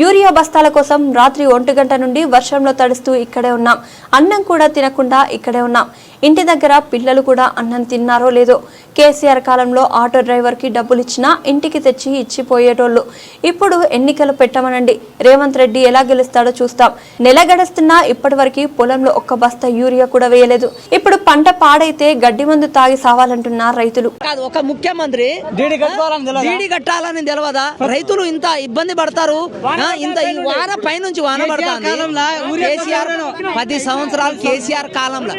Urea బస్తాల కోసం రాత్రి ఒంటి గంట నుండి వర్షంలో తడుస్తూ ఇక్కడే ఉన్నాం. అన్నం కూడా తినకుండా ఇక్కడే ఉన్నాం. ఇంటి దగ్గర పిల్లలు కూడా అన్నం తిన్నారో లేదో కేసీఆర్ కాలంలో ఆటో డ్రైవర్కి డబ్బులు ఇచ్చినా ఇంటికి తెచ్చి ఇచ్చిపోయేటోళ్ళు. ఇప్పుడు ఎన్నికలు పెట్టమనండి. రేవంత్ రెడ్డి ఎలా గెలుస్తాడో చూస్తాం. నెల గడుస్తున్నా ఇప్పటివరకు పొలంలో ఒక్క బస్తా యూరియా కూడా వేయలేదు. ఇప్పుడు పంట పాడైతే గడ్డి మందు తాగి సావాలంటున్న రైతులు. కాదు ఒక ముఖ్యమంత్రి కట్టాలని తెలియదా రైతులు ఇంత ఇబ్బంది పడతారు. ఇంత ఈ వాన పైనుంచి వాన కేసీఆర్ పది సంవత్సరాలు కేసీఆర్ కాలంలో.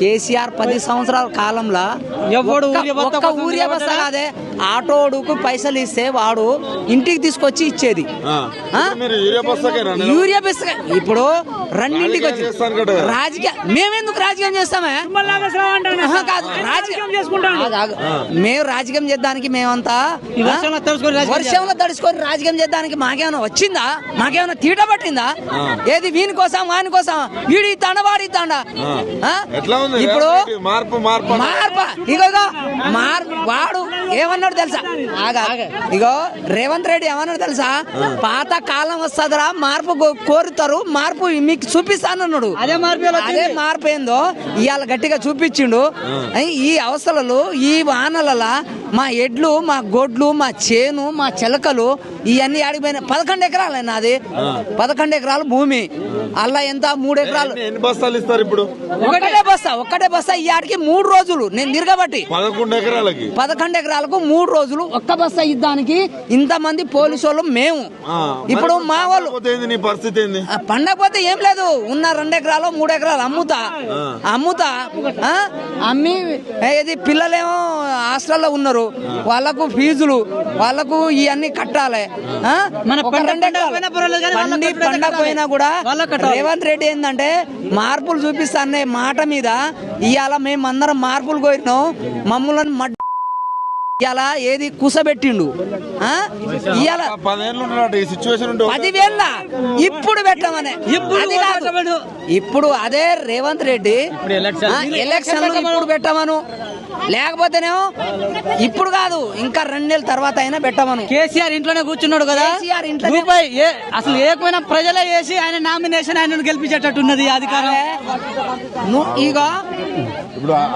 కేసీఆర్ పది సంవత్సరాల కాలంలో ఎవడు ఒక్క- ఊరియా? కాదే. ఆటోడుకు పైసలు ఇస్తే వాడు ఇంటికి తీసుకొచ్చి ఇచ్చేది. ఆ. ఆ? మీరు యూరియా బస్ ఇప్పుడు రెండింటికి వచ్చి రాజకీయం మేమెందుకు రాజకీయం చేస్తామే? కాదు. రాజకీయం. మేము రాజకీయం చేద్దానికి మేమంతా వర్షంలో తడుచుకొని రాజకీయం చేద్దానికి మాకేమైనా వచ్చిందా? మాకేమైనా తీట పట్టిందా? ఏది వీని కోసం వాని కోసం వీడి ఇస్తాడా వాడి ఉంది ఇప్పుడు? మార్పు మార్పు మార్ప. ఇగో ఇగో, మార్ వాడు ఏమన్నాడు తెలుసా? ఆగా. ఇగో రేవంత్ రెడ్డి ఏమన్నాడు తెలుసా? పాత కాలం వస్తుందిరా మార్పు కోరుతారు మార్పు మీకు చూపిస్తానన్నాడు. అదే మార్పు అదే మార్పు ఏందో ఇవాళ గట్టిగా చూపించిండు. ఈ అవసరాలు ఈ వానల మా ఎడ్లు మా గొడ్లు మా చేను మా చిలకలు ఇవన్నీ ఆడిపోయిన పదకొండు ఎకరాలు నాది. పదకొండు ఎకరాలు భూమి. అలా ఎంత? మూడు ఎకరాలు. ఎన్ని- బస్తాలు ఇస్తారు ఇప్పుడు? ఒక్కటే బస్తా ఒక్కటే బస్తా. ఈ ఆడికి మూడు రోజులు. నేను తిరగబట్టి. పదకొండు ఎకరాలకి? పదకొండు ఎకరాలకు మూడు రోజులు ఒక్క బస్తా ఇద్దానికి ఇంతమంది పోలీసు వాళ్ళు మేము. ఇప్పుడు మా వాళ్ళు పోతే ఏంది? నీ పరిస్థితి పండకపోతే ఏం లేదు. ఉన్న రెండు ఎకరాలు మూడు ఎకరాలు అమ్ముతా. అమ్ముతా. ఆ? అమ్మి ఇది పిల్లలేమో హాస్టల్లో ఉన్నారు. వాళ్ళకు ఫీజులు వాళ్ళకు ఇవన్నీ కట్టాలి ఆ? మన ఒక పంట రెండు ఎకరాలు. పండకపోయినా పర్వాలేదు కానీ వాళ్ళకు పండి కట్టుబడి పండకపోయినా కట్టాలి. కూడా. రేవంత్ రెడ్డి ఏంటంటే మార్పులు చూపిస్తానే మాట మీద ఇవాళ మేము అందరం మార్పులు కోరినాం మమ్మల్ని ఇవాళ ఏది కుసబెట్టిండు? ఇవాళ పదివేల ఇప్పుడు పెట్టమనే. ఇప్పుడు. ఇప్పుడు అదే రేవంత్ రెడ్డి ఎలక్షన్. ఇప్పుడు పెట్టమను. లేకపోతేనేమో ఇప్పుడు కాదు ఇంకా రెండు నెలల తర్వాత అయినా పెట్టమను. కేసీఆర్ ఇంట్లోనే కూర్చున్నాడు కదా? అసలు ఏకపోయినా ప్రజలే వేసి ఆయన నామినేషన్ ఆయన గెలిపించేటట్టు ఉన్నది ఈ అధికారం. నువ్వు ఇగో ఇప్పుడు ఆ-